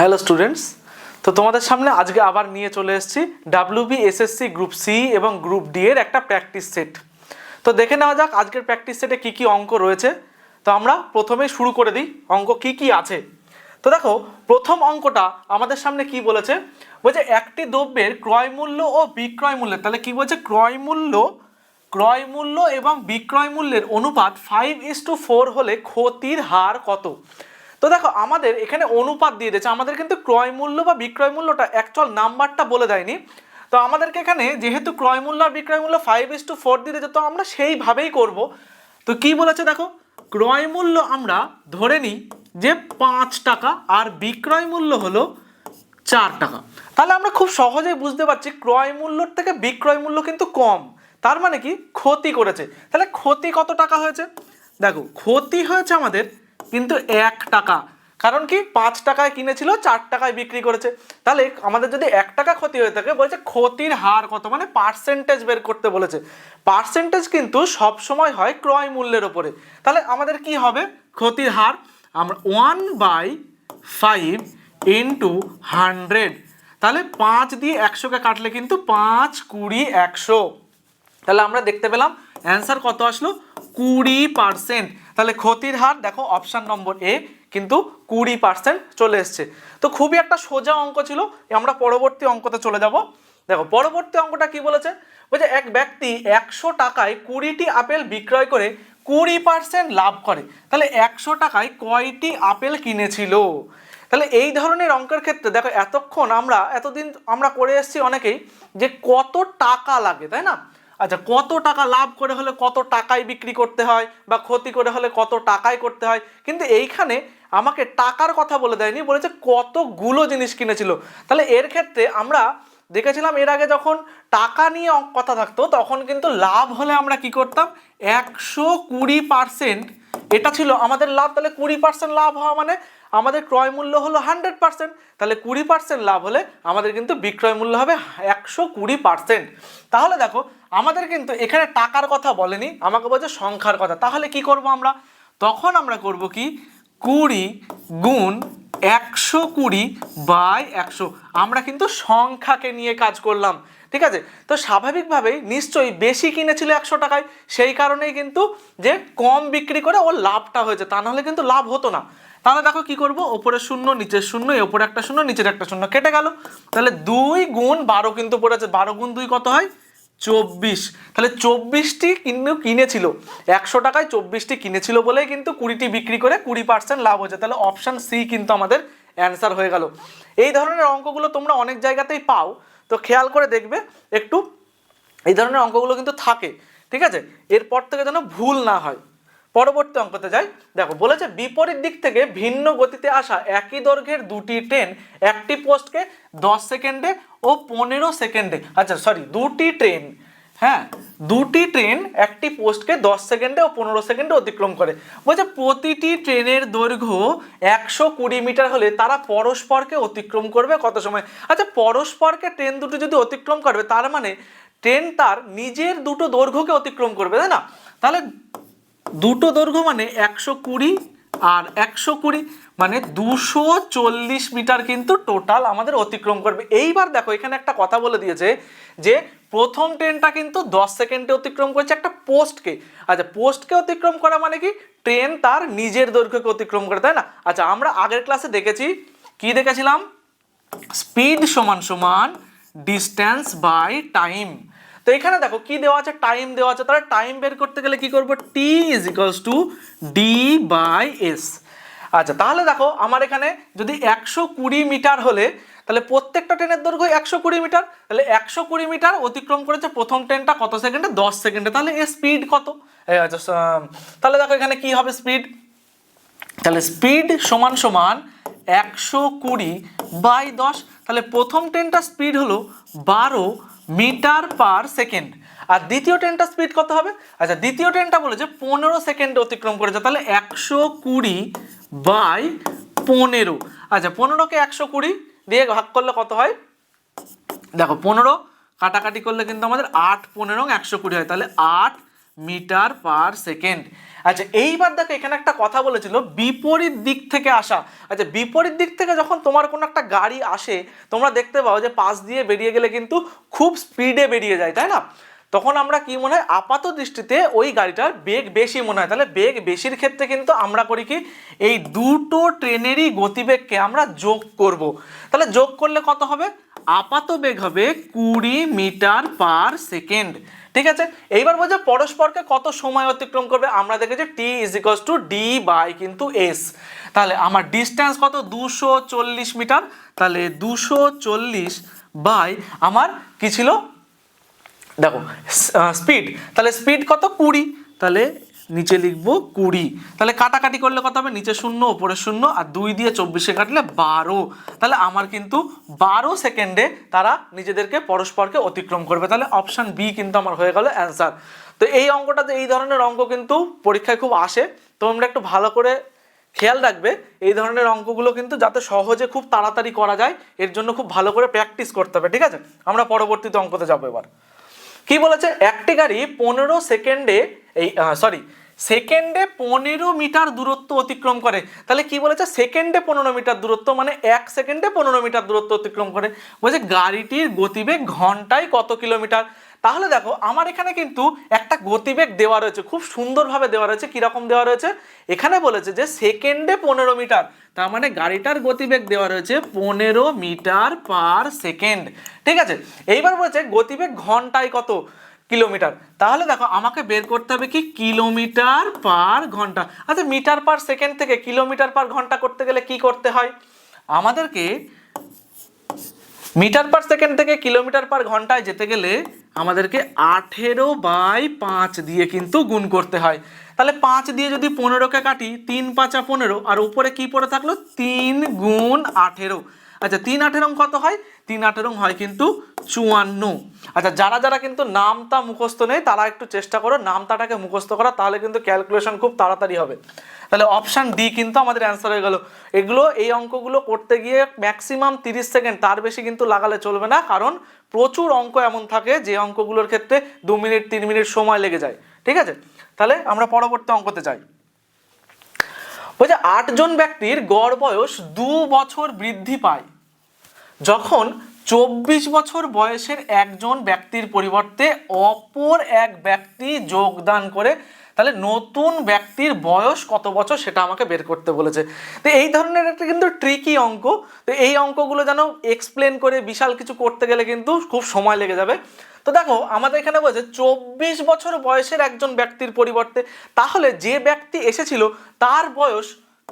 Hello students তো তোমাদের সামনে আজকে আবার নিয়ে চলে এসেছি ডাব্লিউবি এসএসসি গ্রুপ সি এবং গ্রুপ ডি এর একটা প্র্যাকটিস সেট তো দেখে নেওয়া যাক আজকের প্র্যাকটিস সেটে কী কী অঙ্ক রয়েছে। তো আমরা প্রথমেই শুরু করে দিই অঙ্ক কী কী আছে। তো দেখো, প্রথম অঙ্কটা আমাদের সামনে কি বলেছে? বলছে একটি দ্রব্যের ক্রয় মূল্য ও বিক্রয় মূল্যের। তাহলে কি বলছে? ক্রয় মূল্য ক্রয় মূল্য এবং বিক্রয় মূল্যের অনুপাত ফাইভ ইস টু ফোর হলে ক্ষতির হার কত? তো দেখো, আমাদের এখানে অনুপাত দিয়ে দিয়েছে। আমাদের কিন্তু ক্রয় মূল্য বা বিক্রয় মূল্যটা অ্যাকচুয়াল নাম্বারটা বলে দেয়নি। তো আমাদেরকে এখানে যেহেতু ক্রয় মূল্য আর বিক্রয় মূল্য ফাইভ ইস টু ফোর দিয়ে দিয়েছে, তো আমরা সেইভাবেই করব। তো কি বলেছে দেখো? ক্রয় মূল্য আমরা ধরে নিই যে পাঁচ টাকা আর বিক্রয় মূল্য হলো চার টাকা। তাহলে আমরা খুব সহজেই বুঝতে পারছি ক্রয় মূল্যর থেকে বিক্রয় মূল্য কিন্তু কম। তার মানে কি? ক্ষতি করেছে। তাহলে ক্ষতি কত টাকা হয়েছে? দেখো, ক্ষতি হয়েছে আমাদের কিন্তু এক টাকা। কারণ কি? পাঁচ টাকায় কিনেছিল, চার টাকায় বিক্রি করেছে। তাহলে আমাদের যদি এক টাকা ক্ষতি হয়ে থাকে, বলছে ক্ষতির হার কত? মানে পার্সেন্টেজ বের করতে বলেছে। পার্সেন্টেজ কিন্তু সব সময় হয় ক্রয় মূল্যের ওপরে। তাহলে আমাদের কি হবে? ক্ষতির হার আমরা one by five into hundred তাহলে পাঁচ দিয়ে একশোকে কাটলে কিন্তু পাঁচ কুড়ি একশো। তাহলে আমরা দেখতে পেলাম অ্যান্সার কত আসলো? কুড়ি পার্সেন্ট তাহলে ক্ষতির হার, দেখো অপশান নম্বর এ কিন্তু কুড়ি পার্সেন্ট চলে এসছে। তো খুবই একটা সোজা অঙ্ক ছিল আমরা পরবর্তী অঙ্কতে চলে যাব। দেখো, পরবর্তী অঙ্কটা কি বলেছে? বলছে, এক ব্যক্তি একশো টাকায় কুড়িটি আপেল বিক্রয় করে কুড়ি পার্সেন্ট লাভ করে। তাহলে একশো টাকায় কয়টি আপেল কিনেছিল? তাহলে এই ধরনের অঙ্কের ক্ষেত্রে, দেখো, এতক্ষণ আমরা, এতদিন আমরা করে এসেছি অনেকেই, যে কত টাকা লাগে, তাই না? আচ্ছা কত টাকা লাভ করে হলে কত টাকায় বিক্রি করতে হয় বা ক্ষতি করে হলে কত টাকায় করতে হয়? কিন্তু এইখানে আমাকে টাকার কথা বলে দেয়নি, বলেছে কতগুলো জিনিস কিনেছিল। তাহলে এর ক্ষেত্রে আমরা দেখেছিলাম এর আগে যখন টাকা নিয়ে কথা থাকতো, তখন কিন্তু লাভ হলে আমরা কি করতাম? একশো কুড়ি পার্সেন্ট এটা ছিল আমাদের লাভ। তাহলে কুড়ি পার্সেন্ট লাভ হওয়া মানে আমাদের ক্রয় মূল্য হলো হান্ড্রেড পার্সেন্ট। তাহলে কুড়ি পার্সেন্ট লাভ হলে আমাদের কিন্তু বিক্রয় মূল্য হবে একশো কুড়ি পার্সেন্ট। তাহলে দেখো আমাদের কিন্তু এখানে টাকার কথা বলেনি, আমাকে বলছে সংখ্যার কথা। তাহলে কি করব আমরা? তখন আমরা করব কি? কুড়ি গুণ একশো কুড়ি বাই একশো। আমরা কিন্তু সংখ্যাকে নিয়ে কাজ করলাম, ঠিক আছে? তো স্বাভাবিকভাবেই নিশ্চয়ই বেশি কিনেছিল একশো টাকায়, সেই কারণেই কিন্তু যে কম বিক্রি করে ওর লাভটা হয়েছে। তা নাহলে কিন্তু লাভ হতো না। তাহলে দেখো কি করব? ওপরে শূন্য, নিচের শূন্য ওপরে একটা শূন্য, নিচের একটা শূন্য, কেটে গেল। তাহলে দুই গুণ বারো কিন্তু পড়েছে। বারো গুণ দুই কত হয়? চব্বিশ। তাহলে চব্বিশটি কিন্তু কিনেছিল। একশো টাকায় চব্বিশটি কিনেছিল বলেই কিন্তু কুড়িটি বিক্রি করে কুড়ি পার্সেন্ট লাভ হয়েছে। তাহলে অপশান সি কিন্তু আমাদের অ্যান্সার হয়ে গেল। এই ধরনের অঙ্কগুলো তোমরা অনেক জায়গাতেই পাও। তো খেয়াল করে দেখবে একটু। এই ধরনের অঙ্কগুলো কিন্তু থাকে। ঠিক আছে? এরপর থেকে যেন ভুল না হয়। পরবর্তী অঙ্কতে যাই। দেখো, বলেছে বিপরীত দিক থেকে ভিন্ন গতিতে আসা একই দৈর্ঘ্যের দুটি ট্রেন একটি পোস্টকে দশ সেকেন্ডে ও পনেরো সেকেন্ডে আচ্ছা সরি দুটি ট্রেন হ্যাঁ দুটি ট্রেন একটি পোস্টকে দশ সেকেন্ডে ও পনেরো সেকেন্ডে অতিক্রম করে। বলছে প্রতিটি ট্রেনের দৈর্ঘ্য একশো কুড়ি মিটার হলে তারা পরস্পরকে অতিক্রম করবে কত সময়? আচ্ছা পরস্পরকে ট্রেন দুটো যদি অতিক্রম করবে, তার মানে ট্রেন তার নিজের দুটো দৈর্ঘ্যকে অতিক্রম করবে, তাই না? তাহলে দুটো দৈর্ঘ্য মানে একশো কুড়ি আর একশো কুড়ি। মানে দুশো চল্লিশ মিটার কিন্তু টোটাল আমাদের অতিক্রম করবে। এইবার দেখো, এখানে একটা কথা বলে দিয়েছে যে প্রথম ট্রেনটা কিন্তু দশ সেকেন্ডে অতিক্রম করেছে একটা পোস্টকে। আচ্ছা পোস্টকে অতিক্রম করা মানে কি? ট্রেন তার নিজের দৈর্ঘ্যকে অতিক্রম করে, তাই না? আচ্ছা আমরা আগের ক্লাসে দেখেছি, কি দেখেছিলাম? স্পিড সমান সমান ডিস্ট্যান্স বাই টাইম তো এখানে দেখো, কি দেওয়া আছে? টাইম দেওয়া আছে। তাহলে টাইম বের করতে গেলে কি করব? T is equals to D by S আচ্ছা তাহলে দেখো আমার এখানে যদি একশো কুড়ি মিটার হলে, তাহলে প্রত্যেকটা ট্রেনের দৈর্ঘ্য একশো কুড়ি মিটার, তাহলে একশো কুড়ি মিটার অতিক্রম করেছে প্রথম ট্রেনটা কত সেকেন্ডে? দশ সেকেন্ডে। তাহলে এর স্পিড কত? আচ্ছা তাহলে দেখো এখানে কি হবে স্পিড তাহলে স্পিড সমান সমান একশো কুড়ি বাই দশ। তাহলে প্রথম ট্রেনটা স্পিড হলো বারো মিটার পার সেকেন্ড। আর দ্বিতীয় ট্রেনটা স্পিড কত হবে? আচ্ছা দ্বিতীয় ট্রেনটা বলেছে পনেরো সেকেন্ডে অতিক্রম করেছে, তাহলে একশো কুড়ি বাই পনেরো। আচ্ছা পনেরোকে একশো কুড়ি দিয়ে ভাগ করলে কত হয়? দেখো, পনেরো কাটাকাটি করলে কিন্তু আমাদের আট পনেরো একশো কুড়ি হয়, তাহলে আট মিটার পার সেকেন্ড। আচ্ছা এইবার দেখো, এখানে একটা কথা বলেছিল, বিপরীত দিক থেকে আসা। আচ্ছা বিপরীত দিক থেকে যখন তোমার কোনো একটা গাড়ি আসে, তোমরা দেখতে পাও যে পাশ দিয়ে বেরিয়ে গেলে কিন্তু খুব স্পিডে বেরিয়ে যায়, তাই না? তখন আমরা কি মনে হয়? আপাত দৃষ্টিতে ওই গাড়িটার বেগ বেশি মনে হয়। তাহলে বেগ বেশির ক্ষেত্রে কিন্তু আমরা করি কি? এই দুটো ট্রেনেরই গতিবেগকে আমরা যোগ করব। তাহলে যোগ করলে কত হবে? আপাত বেগ হবে কুড়ি মিটার পার সেকেন্ড। ঠিক আছে? এইবার বলছে পরস্পরকে কত সময় অতিক্রম করবে? আমরা দেখেছি T is equals to D by কিন্তু এস তাহলে আমার ডিস্টেন্স কত? দুশো চল্লিশ মিটার। তাহলে দুশো চল্লিশ বাই আমার কি ছিল? দেখো স্পিড তাহলে স্পিড কত? কুড়ি। তাহলে নিচে লিখব কুড়ি। তাহলে কাটাকাটি করলে কত হবে? নিচে শূন্য, ওপরে শূন্য, আর দুই দিয়ে চব্বিশে কাটলে বারো। তাহলে আমার কিন্তু বারো সেকেন্ডে তারা নিজেদেরকে পরস্পরকে অতিক্রম করবে। তাহলে অপশান বি কিন্তু আমার হয়ে গেল অ্যান্সার তো এই অঙ্কটাতে এই ধরনের অঙ্ক কিন্তু পরীক্ষায় খুব আসে। তোমরা একটু ভালো করে খেয়াল রাখবে, এই ধরনের অঙ্কগুলো কিন্তু যাতে সহজে খুব তাড়াতাড়ি করা যায়, এর জন্য খুব ভালো করে প্র্যাকটিস করতে হবে, ঠিক আছে? আমরা পরবর্তীতে অঙ্কতে যাব এবার। কি বলেছে? একটি গাড়ি পনেরো সেকেন্ডে এই সরি সেকেন্ডে পনেরো মিটার দূরত্ব অতিক্রম করে। তাহলে কি বলেছে? সেকেন্ডে পনেরো মিটার দূরত্ব মানে এক সেকেন্ডে পনেরো মিটার দূরত্ব অতিক্রম করে। বলছে গাড়িটির গতিবেগ ঘন্টায় কত কিলোমিটার? তাহলে দেখো, আমার এখানে কিন্তু একটা গতিবেগ দেওয়া রয়েছে, খুব সুন্দরভাবে দেওয়া রয়েছে। কীরকম দেওয়া রয়েছে? এখানে বলেছে যে সেকেন্ডে পনেরো মিটার, তার মানে গাড়িটার গতিবেগ দেওয়া রয়েছে পনেরো মিটার পার সেকেন্ড। ঠিক আছে? এইবার বলেছে গতিবেগ ঘন্টায় কত? কিলোমিটার। তাহলে দেখো, আমাকে বের করতে হবে কি? কিলোমিটার পার ঘণ্টা। আচ্ছা মিটার পার সেকেন্ড থেকে কিলোমিটার পার ঘণ্টা করতে গেলে কি করতে হয়? আমাদেরকে মিটার পার সেকেন্ড থেকে কিলোমিটার পার ঘন্টায় যেতে গেলে আমাদেরকে আঠেরো বাই পাঁচ দিয়ে কিন্তু গুণ করতে হয়। তাহলে পাঁচ দিয়ে যদি পনেরোকে কাটি, তিন পাঁচা পনেরো, আর উপরে কি পড়ে থাকল? তিন গুণ আঠেরো। আচ্ছা তিন আটের আঠেরো কত হয়? তিন আঠেরো হয় কিন্তু চুয়ান্ন। আচ্ছা যারা যারা কিন্তু নামতা মুখস্থ নেই, তারা একটু চেষ্টা করো নামতাটাকে মুখস্থ করা, তাহলে কিন্তু ক্যালকুলেশন খুব তাড়াতাড়ি হবে। তাহলে অপশান ডি কিন্তু আমাদের অ্যান্সার হয়ে গেল। এগুলো, এই অঙ্কগুলো করতে গিয়ে ম্যাক্সিমাম তিরিশ সেকেন্ড তার বেশি কিন্তু লাগালে চলবে না, কারণ প্রচুর অঙ্ক এমন থাকে যে অঙ্কগুলোর ক্ষেত্রে দু মিনিট, তিন মিনিট সময় লেগে যায়। ঠিক আছে? তাহলে আমরা পরবর্তী অঙ্কতে যাই। বলছে আটজন ব্যক্তির গড় বয়স দু বছর বৃদ্ধি পায়। যখন চব্বিশ বছর বয়সের একজন ব্যক্তির পরিবর্তে অপর এক ব্যক্তি যোগদান করে তাহলে নতুন ব্যক্তির বয়স কত বছর সেটা আমাকে বের করতে বলেছে। তো এই ধরনের একটা কিন্তু ট্রিকি অঙ্ক। তো এই অঙ্কগুলো যেন এক্সপ্লেন করে বিশাল কিছু করতে গেলে কিন্তু খুব সময় লেগে যাবে। তো দেখো, আমাদের এখানে বলছে চব্বিশ বছর বয়সের একজন ব্যক্তির পরিবর্তে, তাহলে যে ব্যক্তি এসেছিল, তার বয়স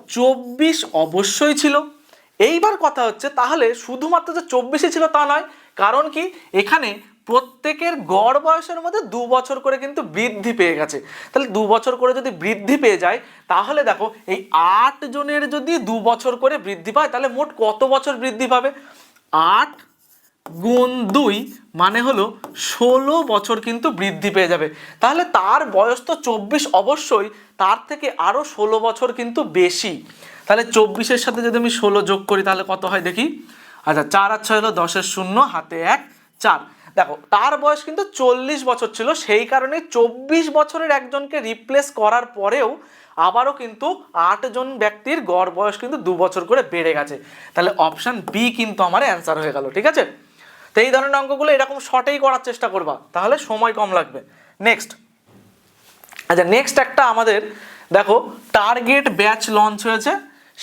চব্বিশ অবশ্যই ছিল। এইবার কথা হচ্ছে, তাহলে শুধুমাত্র যে চব্বিশে ছিল তা নয়, কারণ কি? এখানে প্রত্যেকের গড় বয়সের মধ্যে দু বছর করে কিন্তু বৃদ্ধি পেয়ে গেছে। তাহলে দু বছর করে যদি বৃদ্ধি পেয়ে যায়, তাহলে দেখো এই আট জনের যদি দু বছর করে বৃদ্ধি পায়, তাহলে মোট কত বছর বৃদ্ধি পাবে? আট গুণ দুই মানে হলো ষোলো বছর কিন্তু বৃদ্ধি পেয়ে যাবে। তাহলে তার বয়স তো চব্বিশ অবশ্যই, তার থেকে আরও ষোলো বছর কিন্তু বেশি। তাহলে চব্বিশের সাথে যদি আমি ষোলো যোগ করি, তাহলে কত হয় দেখি? আচ্ছা চার আর ছয় হলো দশের শূন্য, হাতে এক, চার। দেখো, তার বয়স কিন্তু চল্লিশ বছর ছিল, সেই কারণে চব্বিশ বছরের একজনকে রিপ্লেস করার পরেও আবারও কিন্তু আটজন ব্যক্তির গড় বয়স কিন্তু দু বছর করে বেড়ে গেছে। তাহলে অপশান বি কিন্তু আমার অ্যান্সার হয়ে গেল, ঠিক আছে? তো এই ধরনের অঙ্কগুলো এরকম শর্টেই করার চেষ্টা করবা, তাহলে সময় কম লাগবে। নেক্সট আচ্ছা নেক্সট একটা আমাদের, দেখো টার্গেট ব্যাচ লঞ্চ হয়েছে,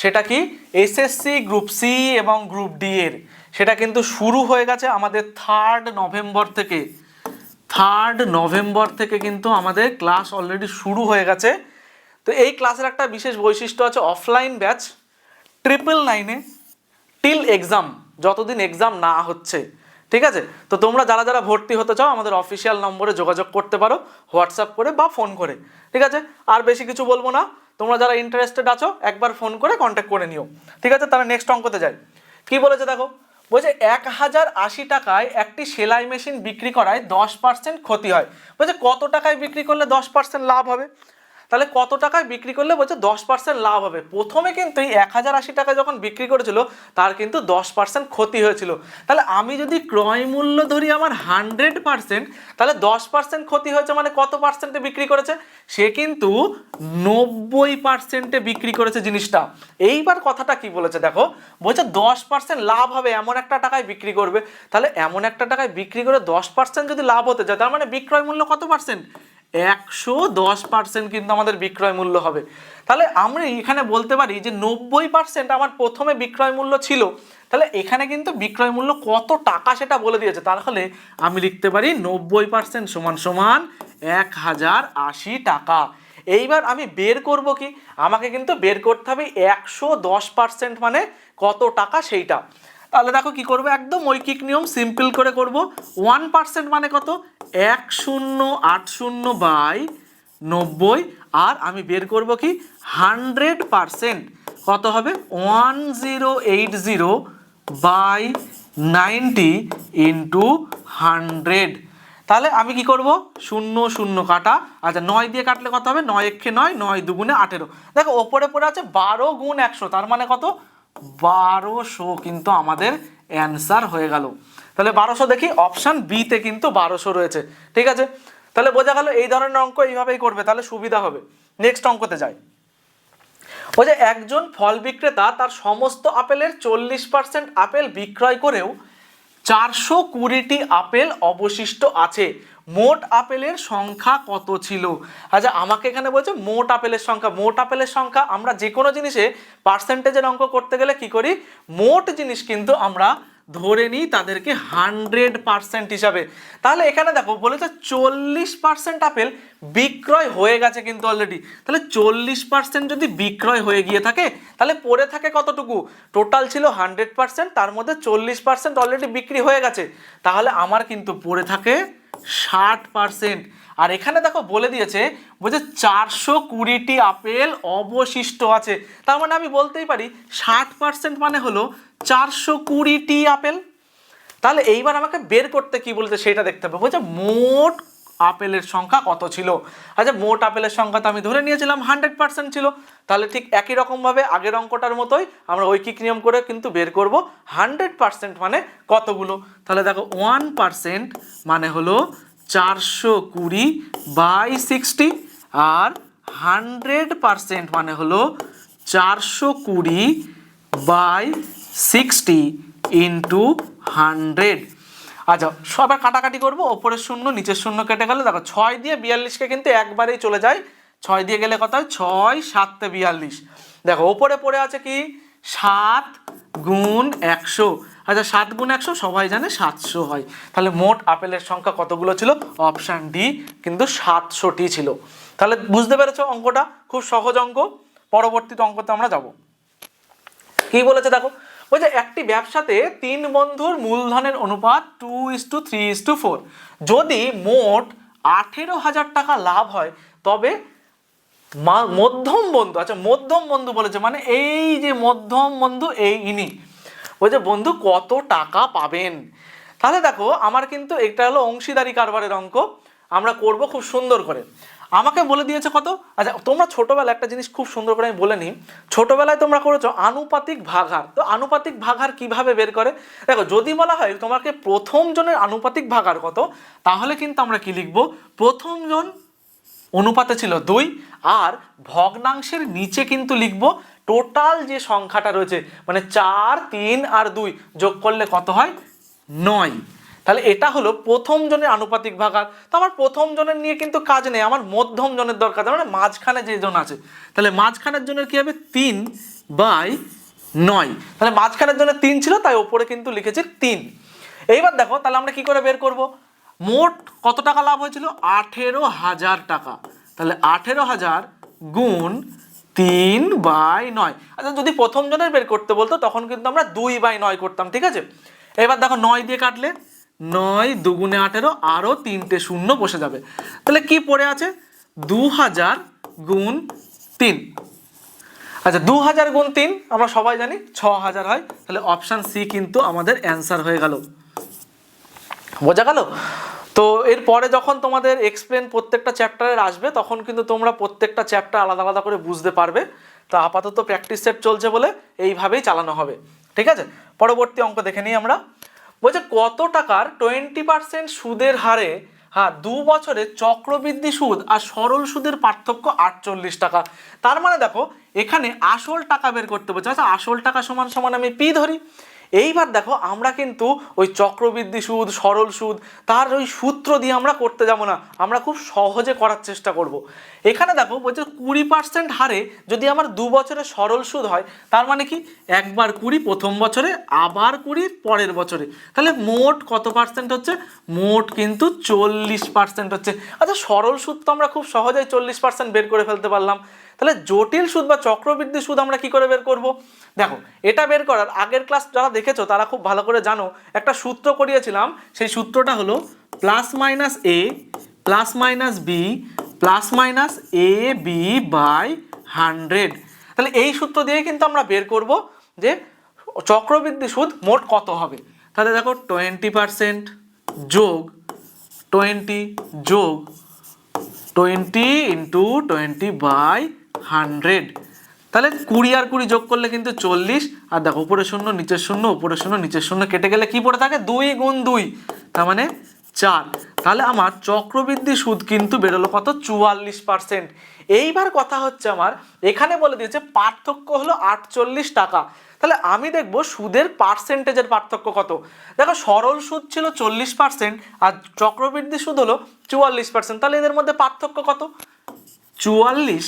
সেটা কি? এসএসসি গ্রুপ সি এবং গ্রুপ ডি এর। সেটা কিন্তু শুরু হয়ে গেছে আমাদের থার্ড নভেম্বর থেকে। থার্ড নভেম্বর থেকে কিন্তু আমাদের ক্লাস অলরেডি শুরু হয়ে গেছে। তো এই ক্লাসের একটা বিশেষ বৈশিষ্ট্য আছে অফলাইন ব্যাচ ট্রিপল নাইনে টিল এক্সাম যতদিন এক্সাম না হচ্ছে। ঠিক আছে? তো তোমরা যারা যারা ভর্তি হতে চাও, আমাদের অফিসিয়াল নম্বরে যোগাযোগ করতে পারো হোয়াটসঅ্যাপ করে বা ফোন করে। ঠিক আছে? আর বেশি কিছু বলব না। তোমরা যারা ইন্টারেস্টেড আছো, একবার ফোন করে কন্ট্যাক্ট করে নিও। ঠিক আছে? তাহলে নেক্সট অঙ্কতে যাই। কি বলেছে দেখো? বলছে এক হাজার আশি টাকায় একটি সেলাই মেশিন বিক্রি করায় দশ পার্সেন্ট ক্ষতি হয়। বলছে কত টাকায় বিক্রি করলে দশ পার্সেন্ট লাভ হবে? তাহলে কত টাকায় বিক্রি করলে বলছে দশ পার্সেন্ট লাভ হবে? প্রথমে কিন্তু এই এক হাজার আশি টাকা যখন বিক্রি করেছিল, তার কিন্তু দশ পার্সেন্ট ক্ষতি হয়েছিল। তাহলে আমি যদি ক্রয় মূল্য ধরি আমার হান্ড্রেড পার্সেন্ট তাহলে দশ পার্সেন্ট ক্ষতি হয়েছে মানে কত পার্সেন্টে বিক্রি করেছে? সে কিন্তু নব্বই পার্সেন্টে বিক্রি করেছে জিনিসটা। এইবার কথাটা কি বলেছে দেখো? বলছে দশ পার্সেন্ট লাভ হবে, এমন একটা টাকায় বিক্রি করবে। তাহলে এমন একটা টাকায় বিক্রি করে দশ পার্সেন্ট যদি লাভ হতে যায়, তার মানে বিক্রয় মূল্য কত পার্সেন্ট একশো দশ পার্সেন্ট কিন্তু আমাদের বিক্রয় মূল্য হবে। তাহলে আমরা এখানে বলতে পারি যে নব্বই পার্সেন্ট আমার প্রথমে বিক্রয় মূল্য ছিল। তাহলে এখানে কিন্তু বিক্রয় মূল্য কত টাকা সেটা বলে দিয়েছে। তার তাহলে আমি লিখতে পারি নব্বই পার্সেন্ট সমান সমান এক হাজার আশি টাকা। এইবার আমি বের করব কি? আমাকে কিন্তু বের করতে হবে একশো দশ পার্সেন্ট মানে কত টাকা সেইটা। তাহলে দেখো কি করব? একদম ঐকিক নিয়ম সিম্পল করে করব। ওয়ান পার্সেন্ট মানে কত? এক শূন্য, আট শূন্য বাই নব্বই। আর আমি বের করব কি? Hundred percent. কত হবে? One zero eight zero by ninety into hundred. তাহলে আমি কি করব? শূন্য শূন্য কাটা। আচ্ছা নয় দিয়ে কাটলে কত হবে? নয় একে নয় নয় দুগুণে আঠেরো। দেখো, ওপরে পড়ে আছে বারো গুণ একশো। তার মানে কত? বারোশো কিন্তু আমাদের অ্যান্সার হয়ে গেল। তাহলে বারোশো দেখি অপশান বিতে কিন্তু বারোশো রয়েছে। ঠিক আছে? তাহলে বোঝা গেল এই ধরনের অঙ্ক এইভাবেই করবে, তাহলে সুবিধা হবে। নেক্সট অঙ্কতে যাই। ও যে একজন ফল বিক্রেতা, তার সমস্ত আপেলের চল্লিশ পার্সেন্ট আপেল বিক্রয় করেও চারশো কুড়িটি আপেল অবশিষ্ট আছে। মোট আপেলের সংখ্যা কত ছিল? আচ্ছা আমাকে এখানে বলছে মোট আপেলের সংখ্যা। মোট আপেলের সংখ্যা আমরা যে কোনো জিনিসে পার্সেন্টেজের অঙ্ক করতে গেলে কি করি? মোট জিনিস কিন্তু আমরা ধরে নিই তাদেরকে হান্ড্রেড পার্সেন্ট হিসাবে। তাহলে এখানে দেখো, বলেছে চল্লিশ পার্সেন্ট আপেল বিক্রয় হয়ে গেছে কিন্তু অলরেডি তাহলে চল্লিশ পার্সেন্ট যদি বিক্রয় হয়ে গিয়ে থাকে, তাহলে পড়ে থাকে কতটুকু? টোটাল ছিল হান্ড্রেড পার্সেন্ট তার মধ্যে চল্লিশ পার্সেন্ট অলরেডি বিক্রি হয়ে গেছে। তাহলে আমার কিন্তু পড়ে থাকে ষাট পার্সেন্ট আর এখানে দেখো বলে দিয়েছে, বলছে চারশো কুড়িটি আপেল অবশিষ্ট আছে। তার মানে আমি বলতেই পারি, ষাট পার্সেন্ট মানে হলো চারশো কুড়িটি আপেল। তাহলে এইবার আমাকে বের করতে কি বলছে সেটা দেখতে হবে। বলছে মোট আপেলের সংখ্যা কত ছিল? আচ্ছা মোট আপেলের সংখ্যা তো আমি ধরে নিয়েছিলাম হান্ড্রেড পার্সেন্ট ছিল। তাহলে ঠিক একই রকমভাবে আগের অঙ্কটার মতোই আমরা ঐকিক নিয়ম করে কিন্তু বের করব। হান্ড্রেড পার্সেন্ট মানে কতগুলো? তাহলে দেখো ওয়ান পার্সেন্ট মানে হলো চারশো কুড়ি বাই সিক্সটি আর হান্ড্রেড পার্সেন্ট মানে হলো চারশো কুড়ি বাই সিক্সটি ইন্টু হান্ড্রেড আচ্ছা সবার কাটাকাটি করব, ওপরের শূন্য, নিচের শূন্য কেটে গেলে, দেখো ছয় দিয়ে বিয়াল্লিশকে কিন্তু একবারেই চলে যায়। ছয় দিয়ে গেলে কত হয়? ছয়, সাততে বিয়াল্লিশ। দেখো, ওপরে পড়ে আছে কি? সাত গুণ একশো। আচ্ছা সাত গুণ একশো, সবাই জানে সাতশো হয়। তাহলে মোট আপেলের সংখ্যা কতগুলো ছিল? অপশান ডি কিন্তু সাতশোটি ছিল। তাহলে বুঝতে পেরেছ অঙ্কটা? খুব সহজ অঙ্ক। পরবর্তীতে অঙ্কতে আমরা যাব। কি বলেছে দেখো? বলছে একটি ব্যবসাতে তিন বন্ধুর মূলধনের অনুপাত two is to three is to four যদি মোট আঠেরো হাজার টাকা লাভ হয়, তবে মধ্যম বন্ধু আচ্ছা মধ্যম বন্ধু বলেছে মানে এই যে মধ্যম বন্ধু, এই ইনি। বলছে বন্ধু, কত টাকা পাবেন? তাহলে দেখো, আমার কিন্তু এটা হলো অংশীদারি কারবারের অঙ্ক। আমরা করব খুব সুন্দর করে। আমাকে বলে দিয়েছে কত? আচ্ছা তোমরা ছোটবেলায় একটা জিনিস খুব সুন্দর করে আমি বলে নিই। ছোটবেলায় তোমরা করেছ আনুপাতিক ভাগার তো আনুপাতিক ভাগার কীভাবে বের করে? দেখো, যদি বলা হয় তোমাকে প্রথম জনের আনুপাতিক ভাগার কত, তাহলে কিন্তু আমরা কি লিখব? প্রথম জন অনুপাতে ছিল দুই, আর ভগ্নাংশের নিচে কিন্তু লিখব টোটাল যে সংখ্যাটা রয়েছে মানে চার, তিন, আর দুই যোগ করলে কত হয়? নয়। তাহলে এটা হলো প্রথম জনের আনুপাতিক ভাগার তো আমার প্রথম জনের নিয়ে কিন্তু কাজ নেই, আমার মধ্যম জনের দরকার। মানে মাঝখানে যে জন আছে, তাহলে মাঝখানের জনের কি হবে? তিন বাই নয়। তাহলে মাঝখানের জন্য তিন ছিল, তাই ওপরে কিন্তু লিখেছে তিন। এইবার দেখো, তাহলে আমরা কি করে বের করব? মোট কত টাকা লাভ হয়েছিল? আঠেরো হাজার টাকা। তাহলে আঠেরো হাজার গুণ তিন বাই নয়। আচ্ছা যদি প্রথম জনের বের করতে বলতো, তখন কিন্তু আমরা দুই বাই নয় করতাম, ঠিক আছে? এবার দেখো নয় দিয়ে কাটলে নয় দুগুণে আঠেরো, আরও তিনটে শূন্য বসে যাবে। তাহলে কি পড়ে আছে? দু হাজার গুণ তিন। আচ্ছা দু হাজার গুণ তিন, আমরা সবাই জানি ছ হাজার হয়। তাহলে অপশান সি কিন্তু আমাদের অ্যান্সার হয়ে গেল। বোঝা গেল? তো এরপরে যখন তোমাদের এক্সপ্লেন প্রত্যেকটা চ্যাপ্টারের আসবে, তখন কিন্তু তোমরা প্রত্যেকটা চ্যাপ্টার আলাদা আলাদা করে বুঝতে পারবে। তো আপাতত প্র্যাকটিস সেট চলছে বলে এইভাবেই চালানো হবে। ঠিক আছে? পরবর্তী অঙ্ক দেখে নিই আমরা। বলছে, কত টাকার টোয়েন্টি পার্সেন্ট সুদের হারে হ্যাঁ দু বছরে চক্রবৃদ্ধি সুদ আর সরল সুদের পার্থক্য আটচল্লিশ টাকা। তার মানে দেখো, এখানে আসল টাকা বের করতে বলছে। আচ্ছা আসল টাকা সমান সমান আমি পি ধরি। এইবার দেখো, আমরা কিন্তু ওই চক্রবৃদ্ধি সুদ, সরল সুদ, তার ওই সূত্র দিয়ে আমরা করতে যাব না। আমরা খুব সহজে করার চেষ্টা করব। এখানে দেখো, বলছে কুড়ি পার্সেন্ট হারে যদি আমার দু বছরে সরল সুদ হয়, তার মানে কি? একবার কুড়ি, প্রথম বছরে, আবার কুড়ি, পরের বছরে। তাহলে মোট কত পার্সেন্ট হচ্ছে? মোট কিন্তু চল্লিশ পার্সেন্ট হচ্ছে। আচ্ছা সরল সুদ তো আমরা খুব সহজেই চল্লিশ পার্সেন্ট বের করে ফেলতে পারলাম। তাহলে জটিল সুদ বা চক্রবৃদ্ধি সুদ আমরা কি করে বের করব? দেখো, এটা বের করার আগের ক্লাস যারা দেখেছ, তারা খুব ভালো করে জানো, একটা সূত্র করিয়েছিলাম, সেই সূত্রটা হলো plus minus A plus minus B plus minus A B by hundred তাহলে এই সূত্র দিয়ে কিন্তু আমরা বের করব যে চক্রবৃদ্ধি সুদ মোট কত হবে। তাহলে দেখো টোয়েন্টি পার্সেন্ট যোগ টোয়েন্টি যোগ twenty into twenty by hundred তাহলে কুড়ি আর কুড়ি যোগ করলে কিন্তু চল্লিশ। আর দেখো, উপরে শূন্য নিচের শূন্য, উপরে শূন্য নিচের শূন্য, কেটে গেলে কি পড়ে থাকে? দুই গুণ দুই, তার মানে চার। তাহলে আমার চক্রবৃদ্ধি সুদ কিন্তু বেরোলো কত? চুয়াল্লিশ পার্সেন্ট এইবার কথা হচ্ছে আমার, এখানে বলে দিয়েছে পার্থক্য হলো আটচল্লিশ টাকা। তাহলে আমি দেখব সুদের পার্সেন্টেজের পার্থক্য কত? দেখো, সরল সুদ ছিল চল্লিশ পার্সেন্ট আর চক্রবৃদ্ধি সুদ হলো চুয়াল্লিশ পার্সেন্ট তাহলে এদের মধ্যে পার্থক্য কত? চুয়াল্লিশ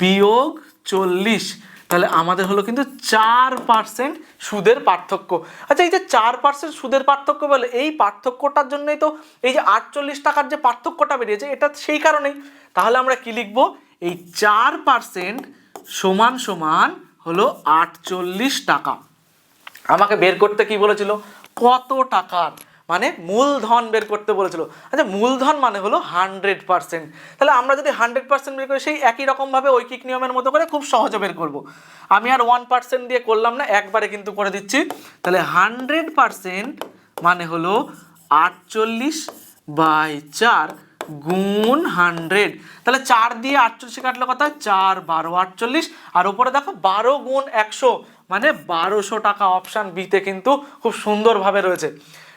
বিয়োগ চল্লিশ। তাহলে আমাদের হলো কিন্তু চার পার্সেন্ট সুদের পার্থক্য। আচ্ছা এই যে চার পার্সেন্ট সুদের পার্থক্য বলে, এই পার্থক্যটার জন্যই তো এই যে আটচল্লিশ টাকার যে পার্থক্যটা বেরিয়েছে, এটা সেই কারণেই। তাহলে আমরা কি লিখব? এই চার পার্সেন্ট সমান সমান হলো আটচল্লিশ টাকা। আমাকে বের করতে কি বলেছিল? কত টাকার? মানে মূলধন বের করতে বলেছিল। আচ্ছা মূলধন মানে হলো হান্ড্রেড পার্সেন্ট তাহলে আমরা যদি হান্ড্রেড পার্সেন্ট বের করি, সেই একই রকমভাবে ঐকিক নিয়মের মতো করে খুব সহজে বের করব। আমি আর ওয়ান পার্সেন্ট দিয়ে করলাম না, একবারে কিন্তু করে দিচ্ছি। তাহলে হান্ড্রেড পার্সেন্ট মানে হলো আটচল্লিশ বাই চার গুণ হান্ড্রেড তাহলে চার দিয়ে আটচল্লিশে কাটলে কথা চার, বারো, আটচল্লিশ। আর উপরে দেখো, বারো গুণ একশো মানে বারোশো টাকা অপশান বিতে কিন্তু খুব সুন্দরভাবে রয়েছে।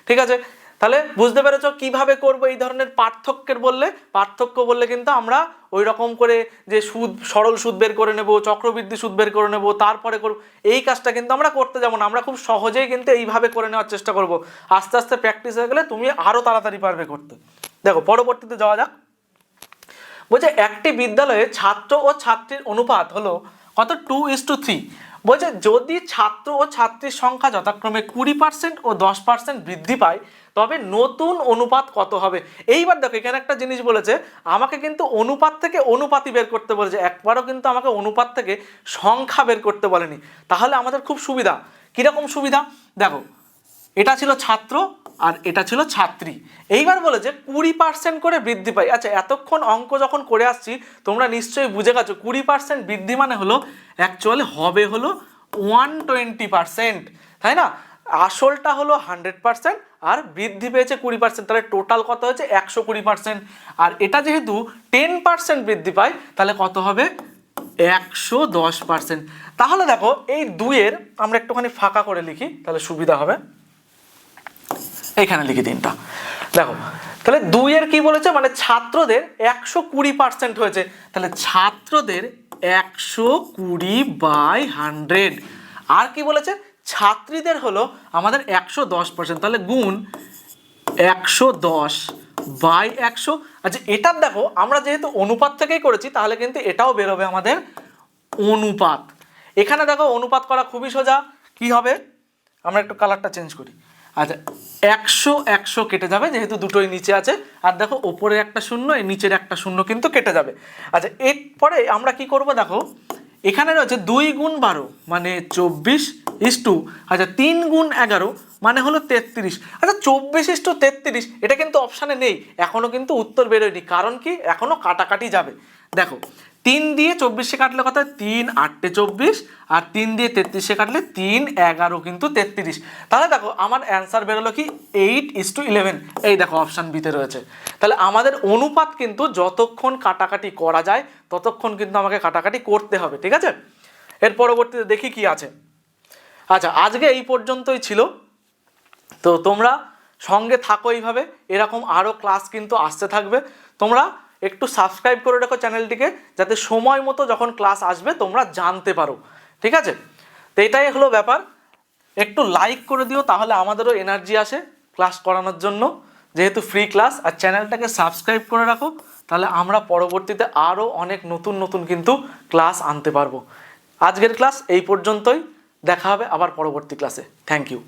ঠিক আছে? তাহলে বুঝতে পেরেছ কীভাবে করব এই ধরনের পার্থক্যের বললে? পার্থক্য বললে কিন্তু আমরা ওই রকম করে যে সুদ, সরল সুদ বের করে নেব, চক্রবৃদ্ধি সুদ বের করে নেব, তারপরে করব, এই কাজটা কিন্তু আমরা করতে যাব না। আমরা খুব সহজেই কিন্তু এইভাবে করে নেওয়ার চেষ্টা করব। আস্তে আস্তে প্র্যাকটিস হয়ে গেলে তুমি আরও তাড়াতাড়ি পারবে করতে। দেখো, পরবর্তীতে যাওয়া যাক। বলছে, একটি বিদ্যালয়ে ছাত্র ও ছাত্রীর অনুপাত হলো কত? টু ইস টু থ্রি বলছে যদি ছাত্র ও ছাত্রীর সংখ্যা যথাক্রমে কুড়ি পার্সেন্ট ও দশ পার্সেন্ট বৃদ্ধি পায়, তবে নতুন অনুপাত কত হবে? এইবার দেখো, এখানে একটা জিনিস বলেছে, আমাকে কিন্তু অনুপাত থেকে অনুপাতই বের করতে বলেছে, একবারও কিন্তু আমাকে অনুপাত থেকে সংখ্যা বের করতে বলেনি। তাহলে আমাদের খুব সুবিধা। কীরকম সুবিধা? দেখো এটা ছিল ছাত্র আর এটা ছিল ছাত্রী। এইবার বলে যে কুড়ি পার্সেন্ট করে বৃদ্ধি পায় আচ্ছা এতক্ষণ অঙ্ক যখন করে আসছি, তোমরা নিশ্চয়ই বুঝে গেছো, কুড়ি পার্সেন্ট বৃদ্ধি মানে হলো অ্যাকচুয়ালি হবে হলো ওয়ান টোয়েন্টি পার্সেন্ট তাই না? আসলটা হলো হান্ড্রেড পার্সেন্ট আর বৃদ্ধি পেয়েছে কুড়ি পার্সেন্ট তাহলে টোটাল কত হয়েছে? একশো কুড়ি পার্সেন্ট আর এটা যেহেতু টেন পার্সেন্ট বৃদ্ধি পায়, তাহলে কত হবে? একশো দশ পার্সেন্ট তাহলে দেখো, এই দুইয়ের আমরা একটুখানি ফাঁকা করে লিখি, তাহলে সুবিধা হবে। এইখানে লিখি তিনটা দেখো, তাহলে দুইয়ের কি বলেছে? মানে ছাত্রদের একশো কুড়ি পার্সেন্ট হয়েছে। তাহলে ছাত্রদের একশো কুড়ি বাই হান্ড্রেড আর কি বলেছে? ছাত্রীদের হলো আমাদের একশো দশ পার্সেন্ট তাহলে গুণ একশো দশ বাই একশো। আচ্ছা এটার দেখো, আমরা যেহেতু অনুপাত থেকেই করেছি, তাহলে কিন্তু এটাও বেরোবে আমাদের অনুপাত। এখানে দেখো, অনুপাত করা খুবই সোজা। কি হবে? আমরা একটু কালারটা চেঞ্জ করি। আচ্ছা একশো একশো কেটে যাবে, যেহেতু দুটোই নিচে আছে। আর দেখো, ওপরে একটা শূন্য, এই নিচের একটা শূন্য কিন্তু কেটে যাবে। আচ্ছা এরপরে আমরা কি করব দেখো, এখানে রয়েছে দুই গুণ বারো মানে চব্বিশ ইস টু আচ্ছা তিন গুণ এগারো মানে হলো তেত্রিশ। আচ্ছা চব্বিশ ইস টু তেত্রিশ, এটা কিন্তু অপশানে নেই। এখনও কিন্তু উত্তর বেরোয়নি। কারণ কি? এখনও কাটাকাটি যাবে। দেখো তিন দিয়ে চব্বিশে কাটলে কত? তিন আটটে চব্বিশ, আর তিন দিয়ে তেত্রিশে কাটলে তিন, এগারো কিন্তু তেত্রিশ। তাহলে দেখো, আমার অ্যান্সার বেরোলো কি? এইট ইস টু ইলেভেন এই দেখো অপশান বিতে রয়েছে। তাহলে আমাদের অনুপাত কিন্তু যতক্ষণ কাটাকাটি করা যায়, ততক্ষণ কিন্তু আমাকে কাটাকাটি করতে হবে, ঠিক আছে? এর পরবর্তীতে দেখি কি আছে। আচ্ছা আজকে এই পর্যন্তই ছিল। তো তোমরা সঙ্গে থাকো এইভাবে। এরকম আরও ক্লাস কিন্তু আসতে থাকবে। তোমরা একটু সাবস্ক্রাইব করে রাখো চ্যানেলটিকে যাতে সময় মতো যখন ক্লাস আসবে তোমরা জানতে পারো। ঠিক আছে? তো এটাই হলো ব্যাপার। একটু লাইক করে দিও, তাহলে আমাদেরও এনার্জি আসে ক্লাস করানোর জন্য। যেহেতু ফ্রি ক্লাস আর চ্যানেলটাকে সাবস্ক্রাইব করে রাখো, তাহলে আমরা পরবর্তীতে আরও অনেক নতুন নতুন কিন্তু ক্লাস আনতে পারব। আজকের ক্লাস এই পর্যন্তই। দেখা হবে আবার পরবর্তী ক্লাসে থ্যাংক ইউ